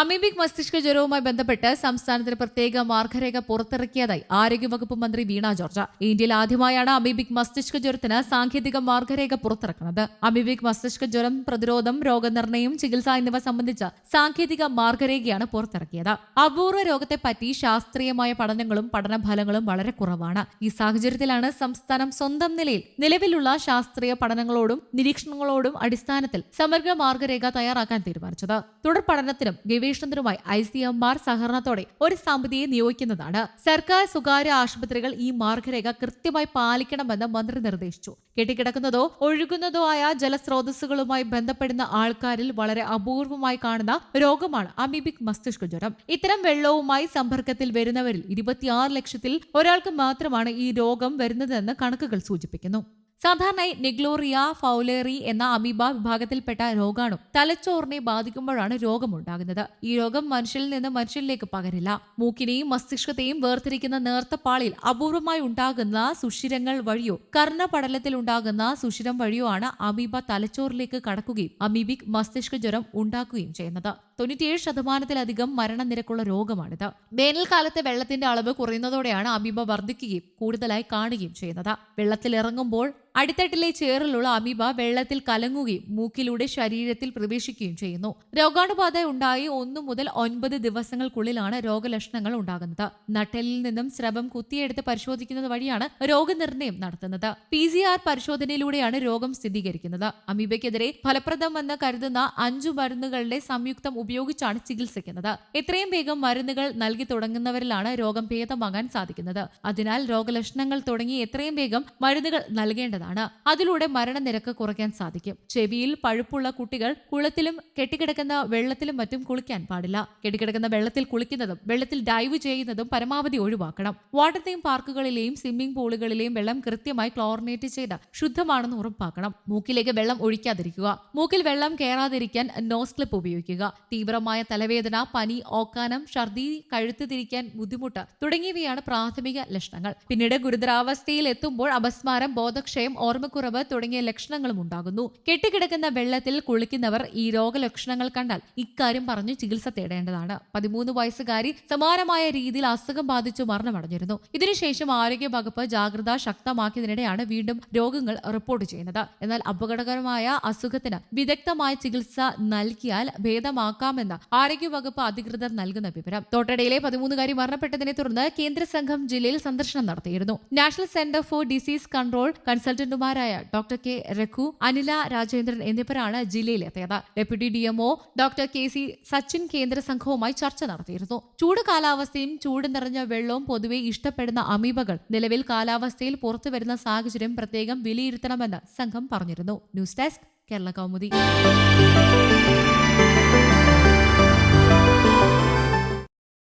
Amoebic മസ്തിഷ്ക ജ്വരവുമായി ബന്ധപ്പെട്ട് സംസ്ഥാനത്തിന് പ്രത്യേക മാർഗരേഖ പുറത്തിറക്കിയതായി ആരോഗ്യവകുപ്പ് മന്ത്രി വീണ ജോർജ്. ഇന്ത്യയിൽ ആദ്യമായാണ് അമീബിക് മസ്തിഷ്ക ജ്വരത്തിന് സാങ്കേതിക മാർഗരേഖ പുറത്തിറക്കുന്നത്. അമീബിക് മസ്തിഷ്ക ജ്വരം പ്രതിരോധം രോഗനിർണയം ചികിത്സ എന്നിവ സംബന്ധിച്ച സാങ്കേതിക മാർഗരേഖയാണ് പുറത്തിറക്കിയത്. അപൂർവ രോഗത്തെപ്പറ്റി ശാസ്ത്രീയമായ പഠനങ്ങളും പഠനഫലങ്ങളും വളരെ കുറവാണ്. ഈ സാഹചര്യത്തിലാണ് സംസ്ഥാനം സ്വന്തം നിലയിൽ നിലവിലുള്ള ശാസ്ത്രീയ പഠനങ്ങളോടും നിരീക്ഷണങ്ങളോടും അടിസ്ഥാനത്തിൽ സമഗ്ര മാർഗരേഖ തയ്യാറാക്കാൻ തീരുമാനിച്ചത്. തുടർ പഠനത്തിനും ഗവേഷണത്തിനുമായി ഐ സി എം ആർ സഹകരണത്തോടെ ഒരു സമിതിയെ നിയോഗിക്കുന്നതാണ്. സർക്കാർ സ്വകാര്യ ആശുപത്രികൾ ഈ മാർഗരേഖ കൃത്യമായി പാലിക്കണമെന്ന് മന്ത്രി നിർദ്ദേശിച്ചു. കെട്ടിക്കിടക്കുന്നതോ ഒഴുകുന്നതോ ആയ ജലസ്രോതസ്സുകളുമായി ബന്ധപ്പെടുന്ന ആൾക്കാരിൽ വളരെ അപൂർവമായി കാണുന്ന രോഗമാണ് അമീബിക് മസ്തിഷ്ക ജ്വരം. ഇത്തരം വെള്ളവുമായി സമ്പർക്കത്തിൽ വരുന്നവരിൽ ഇരുപത്തിയാറ് ലക്ഷത്തിൽ ഒരാൾക്ക് മാത്രമാണ് ഈ രോഗം വരുന്നതെന്ന് കണക്കുകൾ സൂചിപ്പിക്കുന്നു. സാധാരണയായി നെഗ്ലോറിയ ഫൗലേറി എന്ന അമീബ വിഭാഗത്തിൽപ്പെട്ട രോഗാണു തലച്ചോറിനെ ബാധിക്കുമ്പോഴാണ് രോഗമുണ്ടാകുന്നത്. ഈ രോഗം മനുഷ്യരിൽ നിന്ന് മനുഷ്യരിലേക്ക് പകരില്ല. മൂക്കിനെയും മസ്തിഷ്കത്തെയും വേർതിരിക്കുന്ന നേർത്തപ്പാളിൽ അപൂർവമായി ഉണ്ടാകുന്ന സുഷിരങ്ങൾ വഴിയോ കർണപടലത്തിൽ ഉണ്ടാകുന്ന സുഷിരം വഴിയോ ആണ് അമീബ തലച്ചോറിലേക്ക് കടക്കുകയും അമീബിക് മസ്തിഷ്ക ജ്വരം ഉണ്ടാക്കുകയും ചെയ്യുന്നത്. തൊണ്ണൂറ്റിയേഴ് ശതമാനത്തിലധികം മരണനിരക്കുള്ള രോഗമാണിത്. വേനൽക്കാലത്തെ വെള്ളത്തിന്റെ അളവ് കുറയുന്നതോടെയാണ് അമീബ വർദ്ധിക്കുകയും കൂടുതലായി കാണുകയും ചെയ്യുന്നത്. വെള്ളത്തിൽ ഇറങ്ങുമ്പോൾ അടിത്തട്ടിലെ ചേറിലുള്ള അമീബ വെള്ളത്തിൽ കലങ്ങുകയും മൂക്കിലൂടെ ശരീരത്തിൽ പ്രവേശിക്കുകയും ചെയ്യുന്നു. രോഗാണുബാധ ഉണ്ടായി ഒന്നു മുതൽ ഒൻപത് ദിവസങ്ങൾക്കുള്ളിലാണ് രോഗലക്ഷണങ്ങൾ ഉണ്ടാകുന്നത്. നട്ടലിൽ നിന്നും സ്രവം കുത്തിയെടുത്ത് പരിശോധിക്കുന്നത് വഴിയാണ് രോഗനിർണയം നടത്തുന്നത്. പി സി ആർ പരിശോധനയിലൂടെയാണ് രോഗം സ്ഥിരീകരിക്കുന്നത്. അമീബയ്ക്കെതിരെ ഫലപ്രദമെന്ന് കരുതുന്ന അഞ്ചു മരുന്നുകളുടെ സംയുക്തം ഉപയോഗിച്ചാണ് ചികിത്സിക്കുന്നത്. എത്രയും വേഗം മരുന്നുകൾ നൽകി തുടങ്ങുന്നവരിലാണ് രോഗം ഭേദമാകാൻ സാധിക്കുന്നത്. അതിനാൽ രോഗലക്ഷണങ്ങൾ തുടങ്ങി എത്രയും വേഗം മരുന്നുകൾ നൽകേണ്ടതാണ്. അതിലൂടെ മരണനിരക്ക് കുറയ്ക്കാൻ സാധിക്കും. ചെവിയിൽ പഴുപ്പുള്ള കുട്ടികൾ കുളത്തിലും കെട്ടിക്കിടക്കുന്ന വെള്ളത്തിലും മറ്റും കുളിക്കാൻ പാടില്ല. കെട്ടിക്കിടക്കുന്ന വെള്ളത്തിൽ കുളിക്കുന്നതും വെള്ളത്തിൽ ഡൈവ് ചെയ്യുന്നതും പരമാവധി ഒഴിവാക്കണം. വാട്ടർ തീം പാർക്കുകളിലെയും സ്വിമ്മിംഗ് പൂളുകളിലെയും വെള്ളം കൃത്യമായി ക്ലോറിനേറ്റ് ചെയ്ത് ശുദ്ധമാണെന്ന് ഉറപ്പാക്കണം. മൂക്കിലേക്ക് വെള്ളം ഒഴിക്കാതിരിക്കുക. മൂക്കിൽ വെള്ളം കയറാതിരിക്കാൻ നോസ് ക്ലിപ്പ് ഉപയോഗിക്കുക. തീവ്രമായ തലവേദന പനി ഓക്കാനം ഛർദി കഴുത്ത് തിരിക്കാൻ ബുദ്ധിമുട്ട് തുടങ്ങിയവയാണ് പ്രാഥമിക ലക്ഷണങ്ങൾ. പിന്നീട് ഗുരുതരാവസ്ഥയിൽ എത്തുമ്പോൾ അപസ്മാരം ബോധക്ഷയം ഓർമ്മക്കുറവ് തുടങ്ങിയ ലക്ഷണങ്ങളും ഉണ്ടാകുന്നു. കെട്ടിക്കിടക്കുന്ന വെള്ളത്തിൽ കുളിക്കുന്നവർ ഈ രോഗലക്ഷണങ്ങൾ കണ്ടാൽ ഇക്കാര്യം പറഞ്ഞു ചികിത്സ തേടേണ്ടതാണ്. പതിമൂന്ന് വയസ്സുകാരി സമാനമായ രീതിയിൽ അസുഖം ബാധിച്ചു മരണമടഞ്ഞിരുന്നു. ഇതിനുശേഷം ആരോഗ്യ വകുപ്പ് ജാഗ്രത ശക്തമാക്കിയതിനിടെയാണ് വീണ്ടും രോഗങ്ങൾ റിപ്പോർട്ട് ചെയ്യുന്നത്. എന്നാൽ അപകടകരമായ അസുഖത്തിന് വിദഗ്ധമായ ചികിത്സ നൽകിയാൽ ഭേദമാക്കാമെന്ന് ആരോഗ്യ വകുപ്പ് അധികൃതർ നൽകുന്ന വിവരം. തോട്ടടയിലെ പതിമൂന്നുകാരി മരണപ്പെട്ടതിനെ തുടർന്ന് കേന്ദ്ര സംഘം ജില്ലയിൽ സന്ദർശനം നടത്തിയിരുന്നു. National centre for disease control കൺസൾട്ടന്റുമാരായ doctor K Raghu Anila Rajendran എന്നിവരാണ് ജില്ലയിലെത്തിയത്. Deputy DMO doctor K C Sachin കേന്ദ്ര സംഘവുമായി ചർച്ച നടത്തിയിരുന്നു. ചൂട് കാലാവസ്ഥയും ചൂട് നിറഞ്ഞ വെള്ളവും പൊതുവെ ഇഷ്ടപ്പെടുന്ന അമീബകൾ നിലവിൽ കാലാവസ്ഥയിൽ പുറത്തുവരുന്ന സാഹചര്യം പ്രത്യേകം വിലയിരുത്തണമെന്ന് സംഘം പറഞ്ഞിരുന്നു. News desk Kerala Kaumudi.